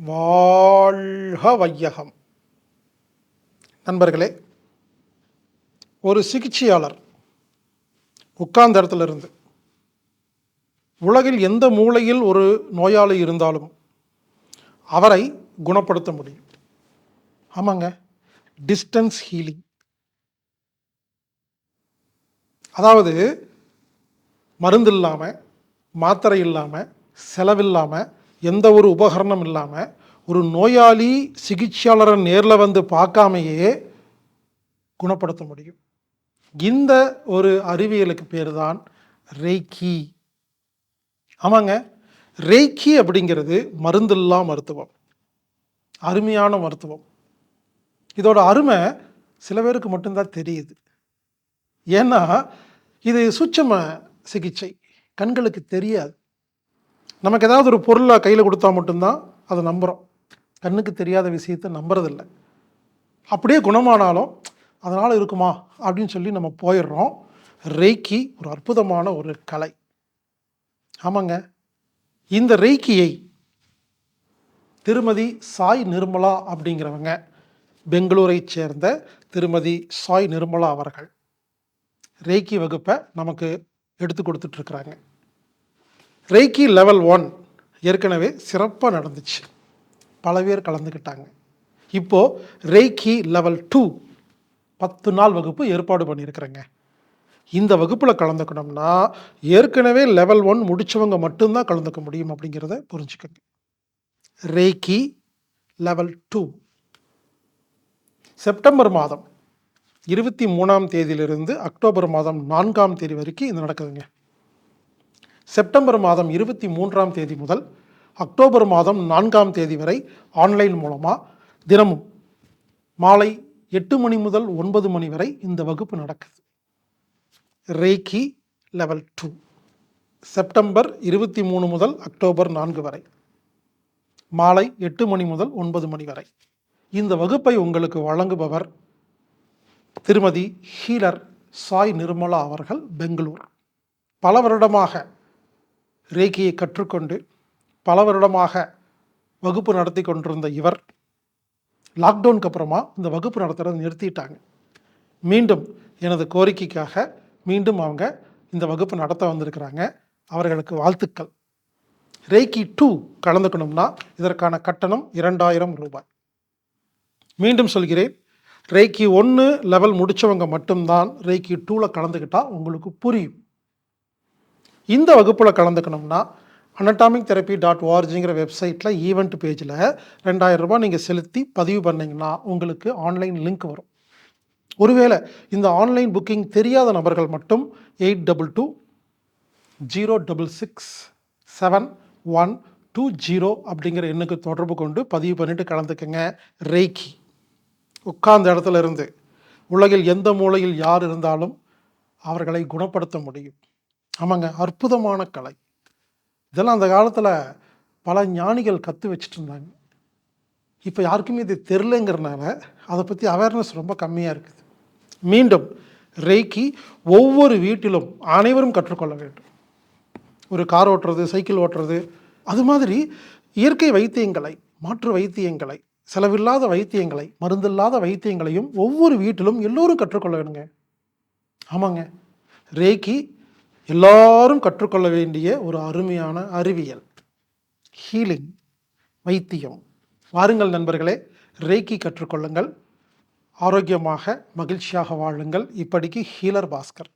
வாழ்க வையகம் நண்பர்களே ஒரு சிகிச்சையாளர் உட்கார்ந்த இடத்துல இருந்து உலகில் எந்த மூலையில் ஒரு நோயாளி இருந்தாலும் அவரை குணப்படுத்த முடியும். ஆமாங்க டிஸ்டன்ஸ் ஹீலிங் அதாவது மருந்து இல்லாமல் மாத்திரை இல்லாமல் செலவில்லாமல் எந்த ஒரு உபகரணம் இல்லாமல் ஒரு நோயாளி சிகிச்சையாளரை நேரில் வந்து பார்க்காமையே குணப்படுத்த முடியும். இந்த ஒரு அறிவியலுக்கு பேர் தான் ரேக்கி. ஆமாங்க. ரேக்கி அப்படிங்கிறது மருந்தில்லா மருத்துவம். அருமையான மருத்துவம். இதோட அருமை சில பேருக்கு மட்டும்தான் தெரியுது. ஏன்னா இது சுச்சம சிகிச்சை. கண்களுக்கு தெரியாது. நமக்கு ஏதாவது ஒரு பொருளை கையில் கொடுத்தா மட்டும்தான் அதை நம்புகிறோம் கண்ணுக்கு தெரியாத விஷயத்தை நம்புறதில்ல. அப்படியே குணமானாலும் அதனால் இருக்குமா அப்படின்னு சொல்லி நம்ம போயிடுறோம். ரெய்க்கி ஒரு அற்புதமான ஒரு கலை. ஆமாங்க. இந்த ரெய்க்கியை திருமதி சாய் நிர்மலா அப்படிங்கிறவங்க பெங்களூரை சேர்ந்த திருமதி சாய் நிர்மலா அவர்கள் ரேக்கி வகுப்பை நமக்கு எடுத்து கொடுத்துட்ருக்குறாங்க ரெய்கி லெவல் ஒன் ஏற்கனவே சிறப்பாக நடந்துச்சு. பல பேர் கலந்துக்கிட்டாங்க. இப்போது ரெய்கி லெவல் டூ பத்து நாள் வகுப்பு ஏற்பாடு பண்ணியிருக்கிறேங்க. இந்த வகுப்பில் கலந்துக்கணும்னா ஏற்கனவே லெவல் ஒன் முடித்தவங்க மட்டும்தான் கலந்துக்க முடியும் அப்படிங்கிறத புரிஞ்சுக்கோங்க. ரேக்கி லெவல் டூ செப்டம்பர் மாதம் இருபத்தி மூணாம் தேதியிலிருந்து அக்டோபர் மாதம் நான்காம் தேதி வரைக்கும் இது நடக்குதுங்க. செப்டம்பர் மாதம் இருபத்தி மூன்றாம் தேதி முதல் அக்டோபர் மாதம் நான்காம் தேதி வரை ஆன்லைன் மூலமாக தினமும் மாலை எட்டு மணி முதல் ஒன்பது மணி வரை இந்த வகுப்பு நடக்குது. ரேக்கி லெவல் டூ செப்டம்பர் இருபத்தி மூணு முதல் அக்டோபர் நான்கு வரை. மாலை எட்டு மணி முதல் ஒன்பது மணி வரை. இந்த வகுப்பை உங்களுக்கு வழங்குபவர் திருமதி ஹீலர் சாய் நிர்மலா அவர்கள் பெங்களூர். பல வருடமாக ரேக்கியை கற்றுக்கொண்டு பல வருடமாக வகுப்பு நடத்தி கொண்டிருந்த இவர் லாக்டவுனுக்கு அப்புறமா இந்த வகுப்பு நடத்துகிறத நிறுத்திட்டாங்க. மீண்டும் எனது கோரிக்கைக்காக மீண்டும் அவங்க இந்த வகுப்பு நடத்த வந்திருக்கிறாங்க. அவர்களுக்கு வாழ்த்துக்கள். ரேக்கி டூ கலந்துக்கணும்னா இதற்கான கட்டணம் இரண்டாயிரம் ரூபாய். மீண்டும் சொல்கிறேன் ரேக்கி ஒன்று லெவல் முடித்தவங்க மட்டும்தான் ரேக்கி டூவில் கலந்துக்கிட்டால் உங்களுக்கு புரியும். இந்த வகுப்பில் கலந்துக்கணும்னா அனட்டாமிக் தெரப்பி டாட் ஓஆர்ஜிங்கிற வெப்சைட்டில் ஈவெண்ட் பேஜில் ரெண்டாயிரம் ரூபாய் நீங்கள் செலுத்தி பதிவு பண்ணிங்கன்னா உங்களுக்கு ஆன்லைன் லிங்க் வரும். ஒருவேளை இந்த ஆன்லைன் புக்கிங் தெரியாத நபர்கள் மட்டும் eight double two zero double six seven one two zero அப்படிங்கிற எண்ணுக்கு தொடர்பு கொண்டு பதிவு பண்ணிவிட்டு கலந்துக்கங்க. ரேக்கி உட்கார்ந்த இடத்துல இருந்து உலகில் எந்த மூலையில் யார் இருந்தாலும் அவர்களை குணப்படுத்த முடியும். ஆமாங்க அற்புதமான கலை. இதெல்லாம் அந்த காலத்தில் பல ஞானிகள் கற்று வச்சுட்டு இருந்தாங்க இப்போ யாருக்குமே இது தெரிலங்கிறனால அதை பற்றி அவேர்னஸ் ரொம்ப கம்மியாக இருக்குது. மீண்டும் ரேக்கி ஒவ்வொரு வீட்டிலும் அனைவரும் கற்றுக்கொள்ள வேண்டும். ஒரு கார் ஓட்டுறது சைக்கிள் ஓட்டுறது அது மாதிரி இயற்கை வைத்தியங்களை மாற்று வைத்தியங்களை செலவில்லாத வைத்தியங்களை மருந்தில்லாத வைத்தியங்களையும் ஒவ்வொரு வீட்டிலும் எல்லோரும் கற்றுக்கொள்ள வேணுங்க. ஆமாங்க ரேக்கி எல்லாரும் கற்றுக்கொள்ள வேண்டிய ஒரு அருமையான அறிவியல். ஹீலிங் வைத்தியம். வாருங்கள் நண்பர்களே ரேக்கி கற்றுக்கொள்ளுங்கள். ஆரோக்கியமாக மகிழ்ச்சியாக வாழுங்கள். இப்படிக்கு ஹீலர் பாஸ்கர்.